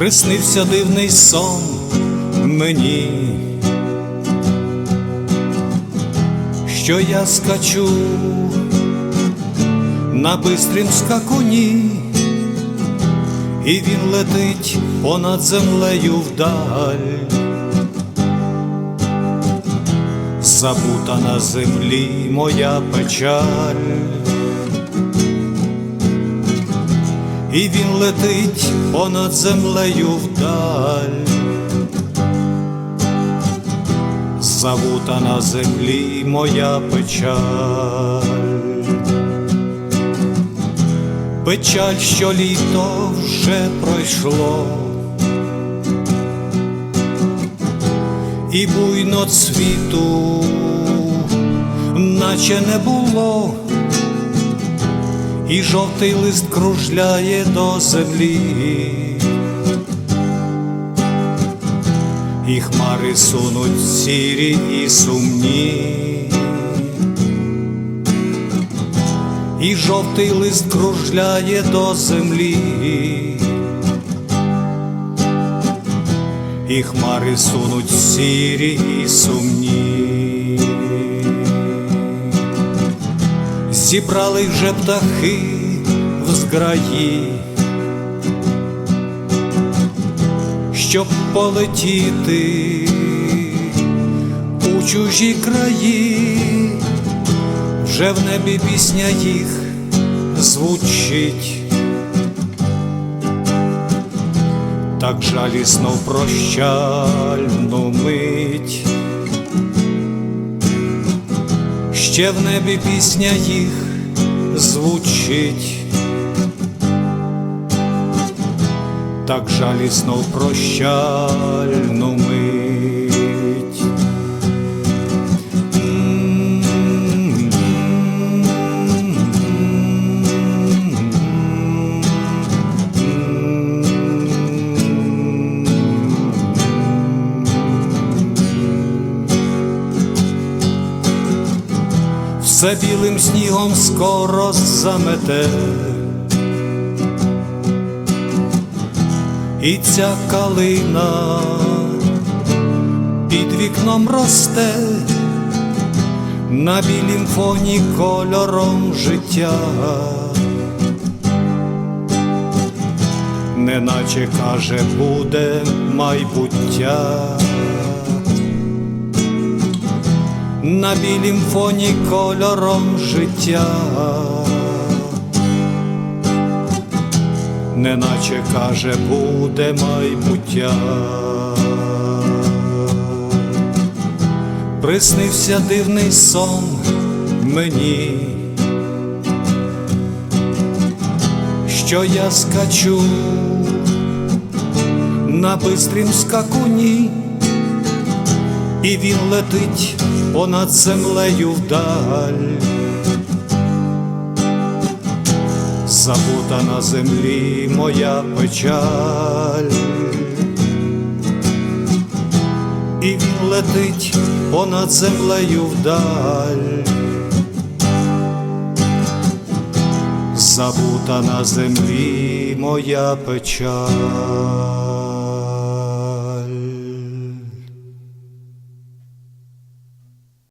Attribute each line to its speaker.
Speaker 1: приснився дивний сон мені, що я скачу на бистрім скакуні, і він летить понад землею вдаль. Забута на землі моя печаль. І він летить понад землею вдаль, забута на землі моя печаль, печаль, що літо вже пройшло, і буйно цвіту, наче не було і жовтий лист кружляє до землі, і хмари сунуть сірі і сумні, і жовтий лист кружляє до землі, і хмари сунуть сірі і сумні. Зібрали вже птахи в зграї, щоб полетіти у чужі краї, вже в небі пісня їх звучить, так жалісно в прощальну мить. Ще в небі пісня їх звучить, так жалісно в прощальну все білим снігом скоро замете, і ця калина під вікном росте на білім фоні кольором життя, неначе каже, буде майбуття. На білім фоні кольором життя, неначе каже, буде майбуття, приснився дивний сон мені, що я скачу на бистрім скакуні і він летить понад землею вдаль, забута на землі моя печаль, і він летить понад землею вдаль, забута на землі моя печаль.